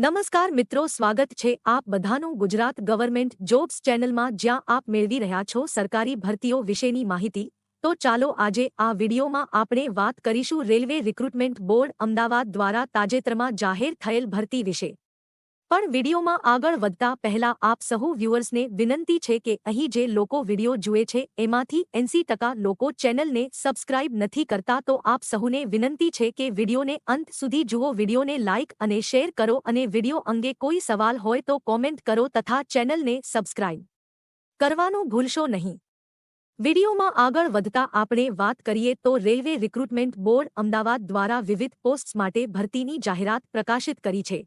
નમસ્કાર મિત્રો, સ્વાગત છે આપ બધાનું ગુજરાત ગવર્મેન્ટ જોબ્સ ચેનલમાં. જ્યાં આપ મેળવી રહ્યા છો સરકારી ભરતીઓ વિશેની માહિતી. તો ચાલો આજે આ વિડીયોમાં આપણે વાત કરીશું રેલવે રિક્રુટમેન્ટ બોર્ડ અમદાવાદ દ્વારા તાજેતરમાં જાહેર થયેલ ભરતી વિશે. પણ વિડીયોમાં આગળ વધતા પહેલા આપ સહુ વ્યુઅર્સને વિનંતી છે કે અહીં જે લોકો વીડિયો જુએ છે, એમાંથી એંસી ટકા લોકો ચેનલને સબસ્ક્રાઇબ નથી કરતા તો આપ સહુને વિનંતી છે કે વિડીયોને અંત સુધી જુઓ, વિડીયોને લાઇક અને શેર કરો અને વીડિયો અંગે કોઈ સવાલ હોય તો કોમેન્ટ કરો તથા ચેનલને સબસ્ક્રાઇબ કરવાનું ભૂલશો નહીં. વિડીયોમાં આગળ વધતા આપણે વાત કરીએ તો રેલવે રિક્રુટમેન્ટ બોર્ડ અમદાવાદ દ્વારા વિવિધ પોસ્ટ્સ માટે ભરતીની જાહેરાત પ્રકાશિત કરી છે.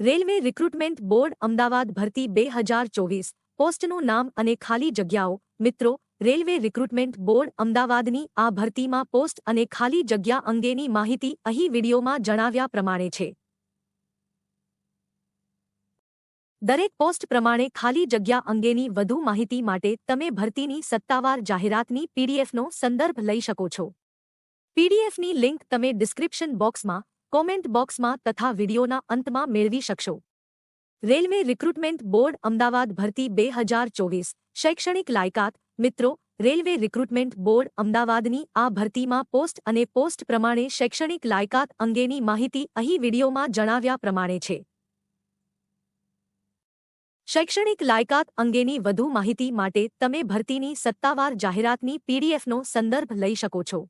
રેલવે રિક્રુટમેન્ટ બોર્ડ અમદાવાદ ભરતી બે હજાર ચોવીસ. પોસ્ટનું નામ અને ખાલી જગ્યાઓ. મિત્રો, રેલવે રિક્રુટમેન્ટ બોર્ડ અમદાવાદની આ ભરતીમાં પોસ્ટ અને ખાલી જગ્યા અંગેની માહિતી અહીં વિડીયોમાં જણાવ્યા પ્રમાણે છે. દરેક પોસ્ટ પ્રમાણે ખાલી જગ્યા અંગેની વધુ માહિતી માટે તમે ભરતીની સત્તાવાર જાહેરાતની પીડીએફનો સંદર્ભ લઈ શકો છો. પીડીએફની લિંક તમે ડિસ્ક્રિપ્શન બોક્સમાં કોમેન્ટ બોક્સમાં તથા વિડીયોના અંતમાં મેળવી શકશો. રેલવે રિક્રુટમેન્ટ બોર્ડ અમદાવાદ ભરતી બે હજાર ચોવીસ. શૈક્ષણિક લાયકાત, મિત્રો, રેલવે રિક્રુટમેન્ટ બોર્ડ અમદાવાદની આ ભરતીમાં પોસ્ટ અને પોસ્ટ પ્રમાણે શૈક્ષણિક લાયકાત અંગેની માહિતી અહીં વિડીયોમાં જણાવ્યા પ્રમાણે છે. શૈક્ષણિક લાયકાત અંગેની વધુ માહિતી માટે તમે ભરતીની સત્તાવાર જાહેરાતની પીડીએફનો સંદર્ભ લઈ શકો છો.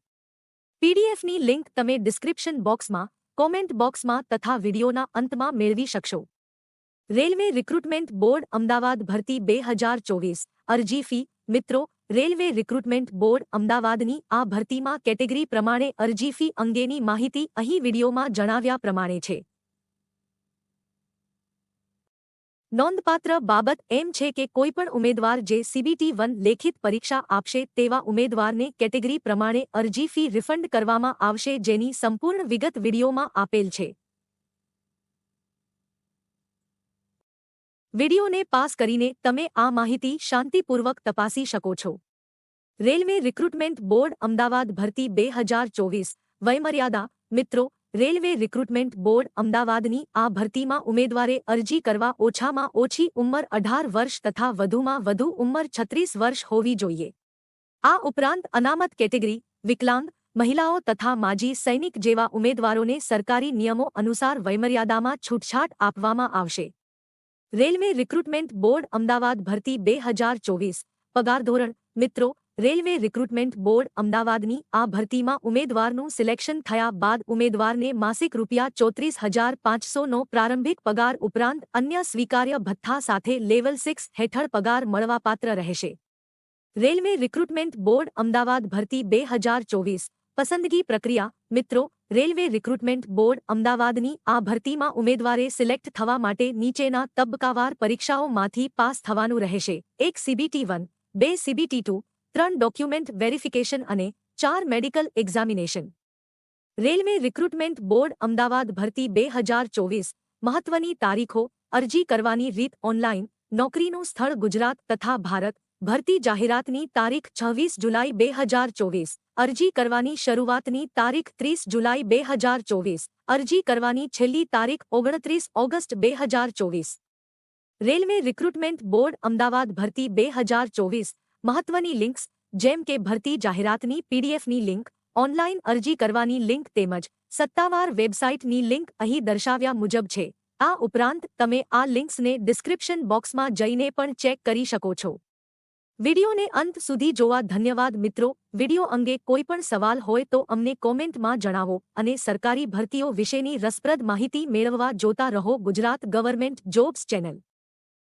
પીડીએફની લિંક તમે ડિસ્ક્રિપ્શન બોક્સમાં કોમેન્ટ બોક્સમાં તથા વિડીયોના અંતમાં મેળવી શકશો. રેલવે રિક્રુટમેન્ટ બોર્ડ અમદાવાદ ભરતી બે હજાર ચોવીસ. અરજી ફી. મિત્રો, રેલવે રિક્રુટમેન્ટ બોર્ડ અમદાવાદની આ ભરતીમાં કેટેગરી પ્રમાણે અરજી ફી અંગેની માહિતી અહીં વિડીયોમાં જણાવ્યા પ્રમાણે છે. નોંધપાત્ર બાબત એમ છે કે કોઈપણ ઉમેદવાર જે સીબીટી વન લેખિત પરીક્ષા આપશે તેવા ઉમેદવારને કેટેગરી પ્રમાણે અરજી ફી રિફંડ કરવામાં આવશે જેની સંપૂર્ણ વિગત વિડીયોમાં આપેલ છે. વિડીયોને પાસ કરીને તમે આ માહિતી શાંતિપૂર્વક તપાસી શકો છો. રેલવે રિક્રુટમેન્ટ બોર્ડ અમદાવાદ ભરતી બે હજાર ચોવીસ. વયમર્યાદા મિત્રો રેલવે રિક્રુટમેન્ટ બોર્ડ અમદાવાદની આ ભરતીમાં ઉમેદવારે અરજી કરવા ઓછામાં ઓછી ઉંમર અઢાર વર્ષ તથા વધુમાં વધુ ઉંમર છત્રીસ વર્ષ હોવી જોઈએ. આ ઉપરાંત અનામત કેટેગરી, વિકલાંગ, મહિલાઓ તથા માજી સૈનિક જેવા ઉમેદવારોને સરકારી નિયમો અનુસાર વયમર્યાદામાં છૂટછાટ આપવામાં આવશે. રેલવે રિક્રુટમેન્ટ બોર્ડ અમદાવાદ ભરતી બે હજાર ચોવીસ, પગાર ધોરણ, મિત્રો રેલવે રિક્રુટમેન્ટ બોર્ડ અમદાવાદની આ ભરતીમાં ઉમેદવારનું સિલેક્શન થયા બાદ ઉમેદવારને માસિક રૂપિયા ચોત્રીસ હજાર પાંચસોનો પ્રારંભિક પગાર ઉપરાંત અન્ય સ્વીકાર્ય ભથ્થા સાથે લેવલ સિક્સ હેઠળ પગાર મળવાપાત્ર રહેશે. રેલવે રિક્રુટમેન્ટ બોર્ડ અમદાવાદ ભરતી બે હજાર ચોવીસ. પસંદગી પ્રક્રિયા, મિત્રો, રેલવે રિક્રુટમેન્ટ બોર્ડ અમદાવાદની આ ભરતીમાં ઉમેદવારે સિલેક્ટ થવા માટે નીચેના તબક્કાવાર પરીક્ષાઓમાંથી પાસ થવાનું રહેશે. એક સીબીટી વન, બે સીબીટી ટુ ત્રણ ડોક્યુમેન્ટ વેરિફિકેશન અને ચાર medical examination. Railway recruitment board Ahmedabad ભરતી બે હજાર ચોવીસ મહત્વની તારીખો અરજી કરવાની રીત ઓનલાઈન નોકરીનું સ્થળ ગુજરાત તથા ભારત ભરતી જાહેરાતની તારીખ છવ્વીસ જુલાઈ બે હજાર ચોવીસ અરજી કરવાની શરૂઆતની તારીખ ત્રીસ જુલાઈ બે હજાર ચોવીસ અરજી કરવાની છેલ્લી તારીખ ઓગણત્રીસ ઓગસ્ટ બે હજાર ચોવીસ. રેલવે રિક્રુટમેન્ટ બોર્ડ અમદાવાદ ભરતી બે હજાર ચોવીસ મહત્વની લિંક્સ, જેમ કે ભરતી જાહેરાતની પીડીએફની લિંક, ઓનલાઈન અરજી કરવાની લિંક તેમજ સત્તાવાર વેબસાઇટની લિંક અહીં દર્શાવ્યા મુજબ છે. આ ઉપરાંત, તમે આ લિંક્સને ડિસ્ક્રિપ્શન બોક્સમાં જઈને પણ ચેક કરી શકો છો. વિડીયોને અંત સુધી જોવા ધન્યવાદ મિત્રો. વીડિયો અંગે કોઈ પણ સવાલ હોય તો અમને કોમેન્ટમાં જણાવો અને સરકારી ભરતીઓ વિશેની રસપ્રદ માહિતી મેળવવા જોતા રહો ગુજરાત ગવર્મેન્ટ જોબ્સ ચેનલ.